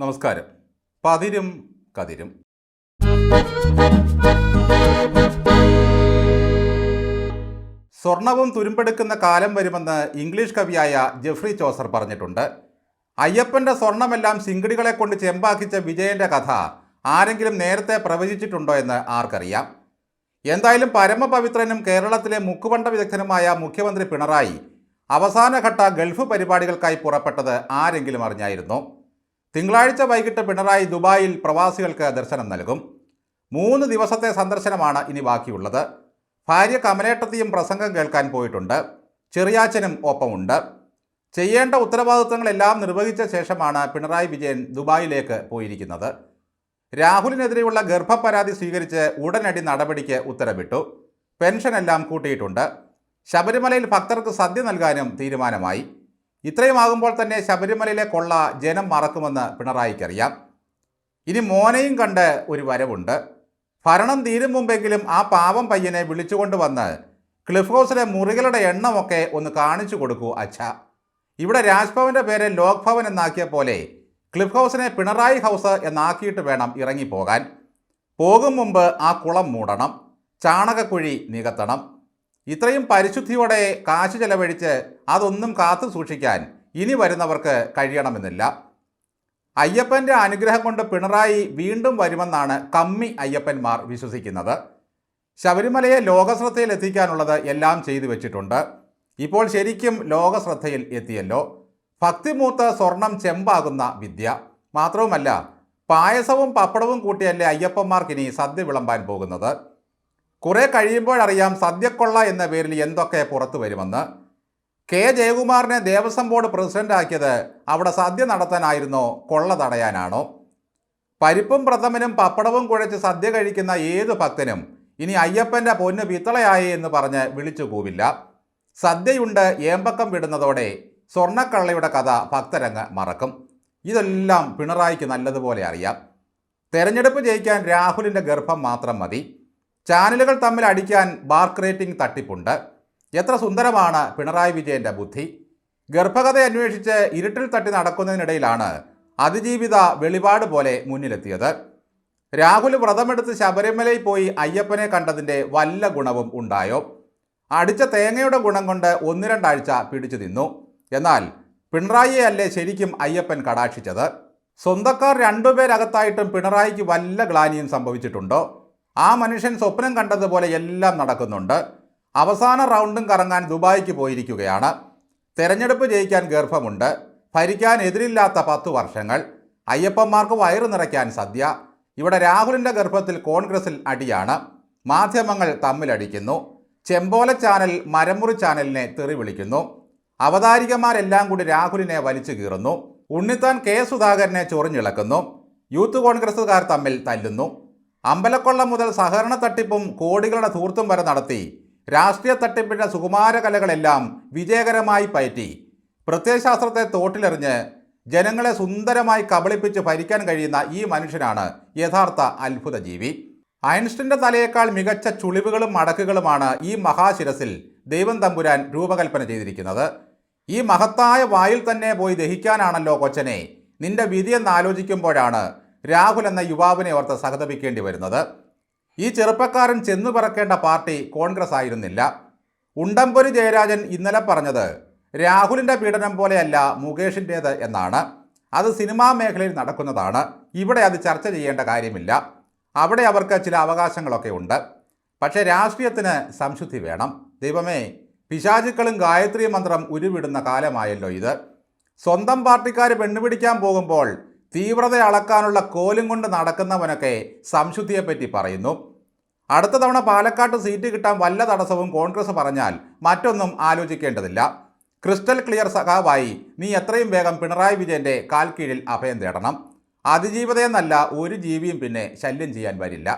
നമസ്കാരം. പതിരും കതിരും. സ്വർണവും തുരുമ്പെടുക്കുന്ന കാലം വരുമെന്ന് ഇംഗ്ലീഷ് കവിയായ ജെഫ്രി ചോസർ പറഞ്ഞിട്ടുണ്ട്. അയ്യപ്പന്റെ സ്വർണമെല്ലാം സിംഗിടികളെ കൊണ്ട് ചെമ്പാക്കിച്ച വിജയന്റെ കഥ ആരെങ്കിലും നേരത്തെ പ്രവചിച്ചിട്ടുണ്ടോ എന്ന് ആർക്കറിയാം. എന്തായാലും പരമപവിത്രനും കേരളത്തിലെ മുക്കുപണ്ട വിദഗ്ധനുമായ മുഖ്യമന്ത്രി പിണറായി അവസാനഘട്ട ഗൾഫ് പരിപാടികൾക്കായി പുറപ്പെട്ടത് ആരെങ്കിലും അറിഞ്ഞായിരുന്നു? തിങ്കളാഴ്ച വൈകിട്ട് പിണറായി ദുബായിൽ പ്രവാസികൾക്ക് ദർശനം നൽകും. മൂന്ന് ദിവസത്തെ സന്ദർശനമാണ് ഇനി ബാക്കിയുള്ളത്. ഭാര്യ കമലേട്ടത്തിയും പ്രസംഗം കേൾക്കാൻ പോയിട്ടുണ്ട്. ചെറിയാച്ചനും ഒപ്പമുണ്ട്. ചെയ്യേണ്ട ഉത്തരവാദിത്തങ്ങളെല്ലാം നിർവഹിച്ച ശേഷമാണ് പിണറായി വിജയൻ ദുബായിലേക്ക് പോയിരിക്കുന്നത്. രാഹുലിനെതിരെയുള്ള ഗർഭപരാതി സ്വീകരിച്ച് ഉടനടി നടപടിക്ക് ഉത്തരവിട്ടു. പെൻഷനെല്ലാം കൂട്ടിയിട്ടുണ്ട്. ശബരിമലയിൽ ഭക്തർക്ക് സദ്യ നൽകാനും തീരുമാനമായി. ഇത്രയുമാകുമ്പോൾ തന്നെ ശബരിമലയിലെ കൊള്ള ജനം മറക്കുമെന്ന് പിണറായിക്കറിയാം. ഇനി മോനെയും കണ്ട് ഒരു വരവുണ്ട്. ഭരണം തീരും മുമ്പെങ്കിലും ആ പാവം പയ്യനെ വിളിച്ചുകൊണ്ടുവന്ന് ക്ലിഫ് ഹൗസിലെ മുറികളുടെ എണ്ണമൊക്കെ ഒന്ന് കാണിച്ചു കൊടുക്കൂ അച്ഛ. ഇവിടെ രാജ്ഭവന്റെ പേര് ലോക് ഭവൻ എന്നാക്കിയ പോലെ ക്ലിഫ് ഹൗസിനെ പിണറായി ഹൗസ് എന്നാക്കിയിട്ട് വേണം ഇറങ്ങിപ്പോകാൻ. പോകും മുമ്പ് ആ കുളം മൂടണം ചാണകക്കുഴി നികത്തണം. ഇത്രയും പരിശുദ്ധിയോടെ കാശ് ചെലവഴിച്ച് അതൊന്നും കാത്തു സൂക്ഷിക്കാൻ ഇനി വരുന്നവർക്ക് കഴിയണമെന്നില്ല. അയ്യപ്പന്റെ അനുഗ്രഹം കൊണ്ട് പിണറായി വീണ്ടും വരുമെന്നാണ് കമ്മി അയ്യപ്പന്മാർ വിശ്വസിക്കുന്നത്. ശബരിമലയെ ലോകശ്രദ്ധയിൽ എത്തിക്കാനുള്ളത് എല്ലാം ചെയ്തു വെച്ചിട്ടുണ്ട്. ഇപ്പോൾ ശരിക്കും ലോകശ്രദ്ധയിൽ എത്തിയല്ലോ. ഭക്തിമൂത്ത് സ്വർണം ചെമ്പാകുന്ന വിദ്യ. മാത്രവുമല്ല പായസവും പപ്പടവും കൂട്ടിയല്ലേ അയ്യപ്പന്മാർക്കിനി സദ്യ വിളമ്പാൻ പോകുന്നത്. കുറെ കഴിയുമ്പോഴറിയാം സദ്യക്കൊള്ള എന്ന പേരിൽ എന്തൊക്കെ പുറത്തു വരുമെന്ന്. കെ. ജയകുമാറിനെ ദേവസ്വം ബോർഡ് പ്രസിഡന്റാക്കിയത് അവിടെ സദ്യ നടത്താനായിരുന്നോ കൊള്ള തടയാനാണോ? പരിപ്പും പ്രഥമനും പപ്പടവും കുഴച്ച് സദ്യ കഴിക്കുന്ന ഏത് ഭക്തനും ഇനി അയ്യപ്പന്റെ പൊന്ന് പിത്തളയായി എന്ന് പറഞ്ഞ് വിളിച്ചു പോവില്ല. സദ്യയുണ്ട് ഏമ്പക്കം വിടുന്നതോടെ സ്വർണക്കള്ളയുടെ കഥ ഭക്തരങ്ങ് മറക്കും. ഇതെല്ലാം പിണറായിക്ക് നല്ലതുപോലെ അറിയാം. തെരഞ്ഞെടുപ്പ് ജയിക്കാൻ രാഹുലിന്റെ ഗർഭം മാത്രം മതി. ചാനലുകൾ തമ്മിൽ അടിക്കാൻ ബാർക്ക് റേറ്റിംഗ് തട്ടിപ്പുണ്ട്. എത്ര സുന്ദരമാണ് പിണറായി വിജയന്റെ ബുദ്ധി. ഗർഭകഥ അന്വേഷിച്ച് ഇരുട്ടിൽ തട്ടി നടക്കുന്നതിനിടയിലാണ് അതിജീവിത വെളിപാട് പോലെ മുന്നിലെത്തിയത്. രാഹുൽ വ്രതമെടുത്ത് ശബരിമലയിൽ പോയി അയ്യപ്പനെ കണ്ടതിന്റെ വല്ല ഗുണവും ഉണ്ടായോ? അടിച്ച തേങ്ങയുടെ ഗുണം കൊണ്ട് ഒന്ന് രണ്ടാഴ്ച പിടിച്ചു നിന്നു എന്നാൽ പിണറായിയെ അല്ലേ ശരിക്കും അയ്യപ്പൻ കടാക്ഷിച്ചത്? സ്വന്തക്കാർ രണ്ടുപേരകത്തായിട്ടും പിണറായിക്ക് വല്ല ഗ്ലാനിയും സംഭവിച്ചിട്ടുണ്ടോ? ആ മനുഷ്യൻ സ്വപ്നം കണ്ടതുപോലെ എല്ലാം നടക്കുന്നുണ്ട്. അവസാന റൗണ്ടും കറങ്ങാൻ ദുബായിക്ക് പോയിരിക്കുകയാണ്. തെരഞ്ഞെടുപ്പ് ജയിക്കാൻ ഗർഭമുണ്ട്. ഭരിക്കാൻ എതിരില്ലാത്ത പത്തു വർഷങ്ങൾ. അയ്യപ്പന്മാർക്ക് വയറു നിറയ്ക്കാൻ സദ്യ. ഇവിടെ രാഹുലിന്റെ ഗർഭത്തിൽ കോൺഗ്രസിൽ അടിയാണ്. മാധ്യമങ്ങൾ തമ്മിലടിക്കുന്നു. ചെമ്പോല ചാനൽ മരമുറി ചാനലിനെ തെറി വിളിക്കുന്നു. അവതാരികമാരെല്ലാം കൂടി രാഹുലിനെ വലിച്ചു കീറുന്നു. ഉണ്ണിത്താൻ കെ സുധാകരനെ ചൊറിഞ്ഞിളക്കുന്നു. യൂത്ത് കോൺഗ്രസുകാർ തമ്മിൽ തല്ലുന്നു. അമ്പലക്കൊള്ള മുതൽ സഹകരണ തട്ടിപ്പും കോടികളുടെ ധൂർത്തും വരെ നടത്തി. രാഷ്ട്രീയ തട്ടിപ്പിന്റെ സുകുമാര കലകളെല്ലാം വിജയകരമായി പയറ്റി. പ്രത്യയശാസ്ത്രത്തെ തോട്ടിലെറിഞ്ഞ് ജനങ്ങളെ സുന്ദരമായി കബളിപ്പിച്ച് ഭരിക്കാൻ കഴിയുന്ന ഈ മനുഷ്യനാണ് യഥാർത്ഥ അത്ഭുത ജീവി ഐൻസ്റ്റിന്റെ തലയേക്കാൾ മികച്ച ചുളിവുകളും മടക്കുകളുമാണ് ഈ മഹാശിരസിൽ ദൈവം തമ്പുരാൻ രൂപകൽപ്പന ചെയ്തിരിക്കുന്നത്. ഈ മഹത്തായ വായിൽ തന്നെ പോയി ദഹിക്കാനാണല്ലോ കൊച്ചനെ. നിന്റെ വിധിയെന്ന് ആലോചിക്കുമ്പോഴാണ് രാഹുൽ എന്ന യുവാവിനെ ഓർത്ത് സഹതപിക്കേണ്ടി വരുന്നത്. ഈ ചെറുപ്പക്കാരൻ ചെന്നു പറക്കേണ്ട പാർട്ടി കോൺഗ്രസ് ആയിരുന്നില്ല. ഉണ്ടംപൊരി ജയരാജൻ ഇന്നലെ പറഞ്ഞത് രാഹുലിന്റെ പീഡനം പോലെയല്ല മുകേഷിന്റേത് എന്നാണ്. അത് സിനിമാ മേഖലയിൽ നടക്കുന്നതാണ്. ഇവിടെ അത് ചർച്ച ചെയ്യേണ്ട കാര്യമില്ല. അവിടെ അവർക്ക് ചില അവകാശങ്ങളൊക്കെ ഉണ്ട്. പക്ഷേ രാഷ്ട്രീയത്തിന് സംശുദ്ധി വേണം. ദൈവമേ പിശാചുക്കളും ഗായത്രി മന്ത്രം ഉരുവിടുന്ന കാലമായല്ലോ ഇത്. സ്വന്തം പാർട്ടിക്കാർ പെണ്ണുപിടിക്കാൻ പോകുമ്പോൾ തീവ്രത അളക്കാനുള്ള കോലും കൊണ്ട് നടക്കുന്നവനൊക്കെ സംശുദ്ധിയെപ്പറ്റി പറയുന്നു. അടുത്ത തവണ പാലക്കാട്ട് സീറ്റ് കിട്ടാൻ വല്ല തടസ്സവും കോൺഗ്രസ് പറഞ്ഞാൽ മറ്റൊന്നും ആലോചിക്കേണ്ടതില്ല. ക്രിസ്റ്റൽ ക്ലിയർ സഖാവായി നീ എത്രയും വേഗം പിണറായി വിജയന്റെ കാൽ കീഴിൽ അഭയം തേടണം. അതിജീവിതയെന്നല്ല ഒരു ജീവിയും പിന്നെ ശല്യം ചെയ്യാൻ വരില്ല.